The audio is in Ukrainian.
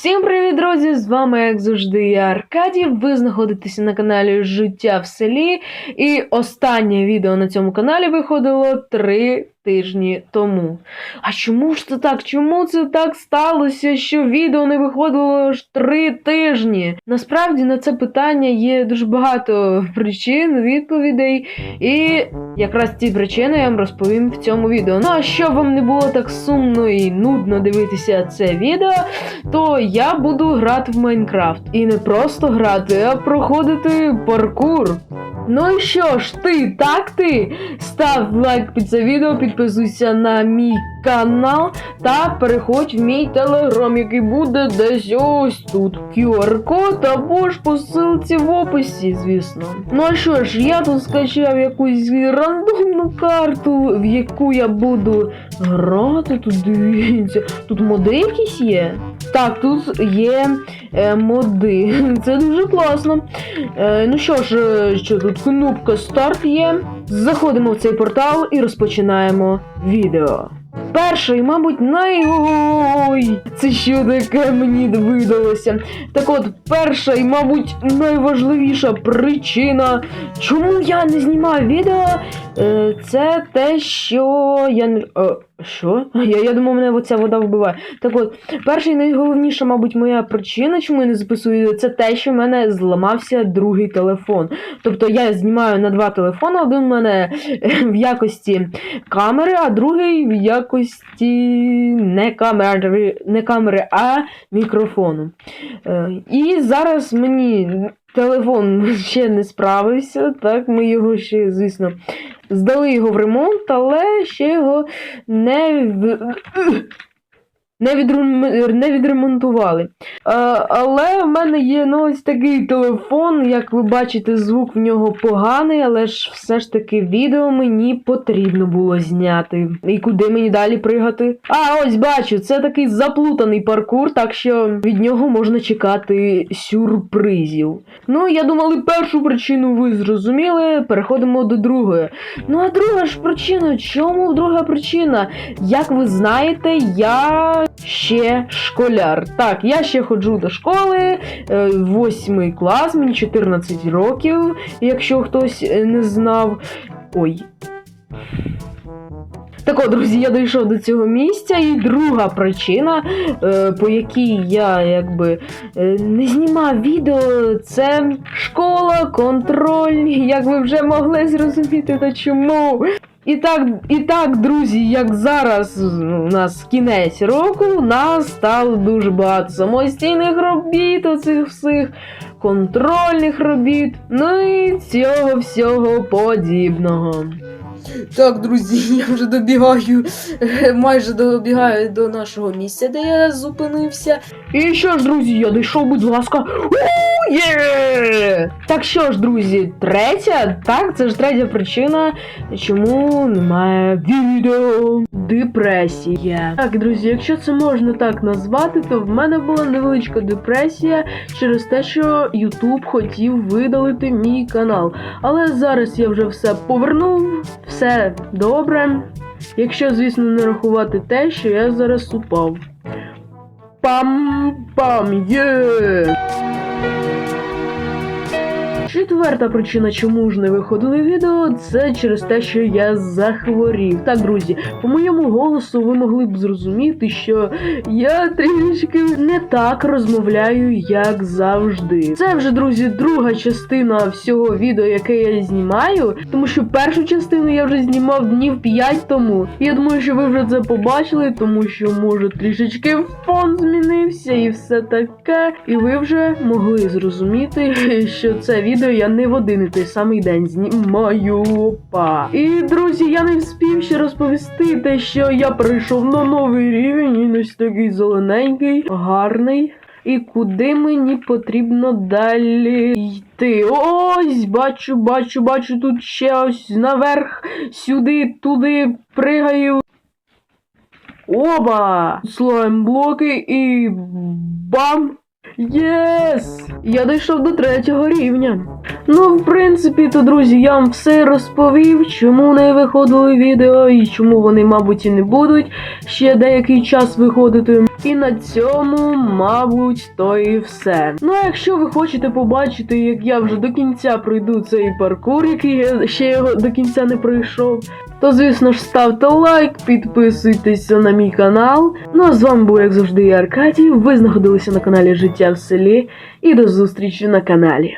Всім привіт, друзі! З вами, як завжди, я Аркадій. Ви знаходитеся на каналі Життя в селі. І останнє відео на цьому каналі виходило три тижні тому. А чому ж це так? Чому це так сталося, що відео не виходило аж три тижні? Насправді на це питання є дуже багато причин, відповідей. І якраз ці причини я вам розповім в цьому відео. Ну а щоб вам не було так сумно і нудно дивитися це відео, то я буду грати в Майнкрафт. І не просто грати, а проходити паркур. Ну і що ж, ти, так ти? Став лайк під це відео, підписуйся на мій канал та переходь в мій телеграм, який буде десь ось тут. QR-код або ж по ссылці в описі, звісно. Ну а що ж, я тут скачав якусь рандомну карту, в яку я буду грати. Тут дивіться. Тут моди якісь є. Так, тут є е, моди. Це дуже класно. Е, ну що ж, е, що тут кнопка старт є. Заходимо в цей портал і розпочинаємо відео. Перший, мабуть, най... Це що таке мені видалося. Так от, перша і, мабуть, найважливіша причина, чому я не знімаю відео, е, це те, що я не. Е, що? Я, я думав, мене оця вода вбиває. Так от, перша і найголовніша, мабуть, моя причина, чому я не записую, це те, що в мене зламався другий телефон. Тобто я знімаю на два телефони, один в мене е, в якості камери, а другий в якості не камери, не камери а мікрофону. Е, І зараз мені телефон ще не справився, так, ми його ще, звісно, здали його в ремонт, але ще його не. Не, відрем- не відремонтували. А, але в мене є ну, ось такий телефон. Як ви бачите, звук в нього поганий, але ж все ж таки відео мені потрібно було зняти. І куди мені далі пригати? А, ось бачу, це такий заплутаний паркур, так що від нього можна чекати сюрпризів. Ну, я думали, першу причину ви зрозуміли. Переходимо до другої. Ну, а друга ж причина, чому друга причина? Як ви знаєте, я ще школяр. Так, я ще ходжу до школи, е, восьмий клас, мені 14 років, якщо хтось е, не знав. Ой. Так от, друзі, я дійшов до цього місця, і друга причина, е, по якій я якби е, не знімав відео, це школа, контроль, як ви вже могли зрозуміти, та чому. І так, і так, друзі, як зараз у нас кінець року, у нас стало дуже багато самостійних робіт, оцих всіх контрольних робіт, ну і цього всього подібного. Так, друзі, я вже добігаю, майже добігаю до нашого місця, де я зупинився. І що ж, друзі, я дійшов, будь ласка. Є! Так що ж, друзі, третя, так, це ж третя причина, чому немає відео. Депресія. Так, друзі, якщо це можна так назвати, то в мене була невеличка депресія через те, що YouTube хотів видалити мій канал. Але зараз я вже все повернув, все добре. Якщо, звісно, не рахувати те, що я зараз упав. Пам-пам, є! Четверта причина, чому ж не виходили відео, це через те, що я захворів. Так, друзі, по моєму голосу ви могли б зрозуміти, що я трішки не так розмовляю, як завжди. Це вже, друзі, друга частина всього відео, яке я знімаю, тому що першу частину я вже знімав днів 5 тому. Я думаю, що ви вже це побачили, тому що може трішечки фон змінився і все таке. І ви вже могли зрозуміти, що це відео я не в один і той самий день знімаю. Опа. І друзі, я не вспів ще розповісти те, що я прийшов на новий рівень, і ось такий зелененький, гарний. І куди мені потрібно далі йти? Ось, бачу, бачу, бачу, тут ще ось наверх, сюди, туди пригаю. Оба! Слайм блоки і бам! Єс! Я дійшов до третього рівня. Ну, в принципі, то, друзі, я вам все розповів, чому не виходили відео і чому вони, мабуть, і не будуть ще деякий час виходити. І на цьому, мабуть, то і все. Ну а якщо ви хочете побачити, як я вже до кінця пройду цей паркур, який я ще його до кінця не пройшов, то звісно ж ставте лайк, підписуйтеся на мій канал. Ну а з вами був, як завжди, я Аркадій. Ви знаходилися на каналі Життя в селі. І до зустрічі на каналі.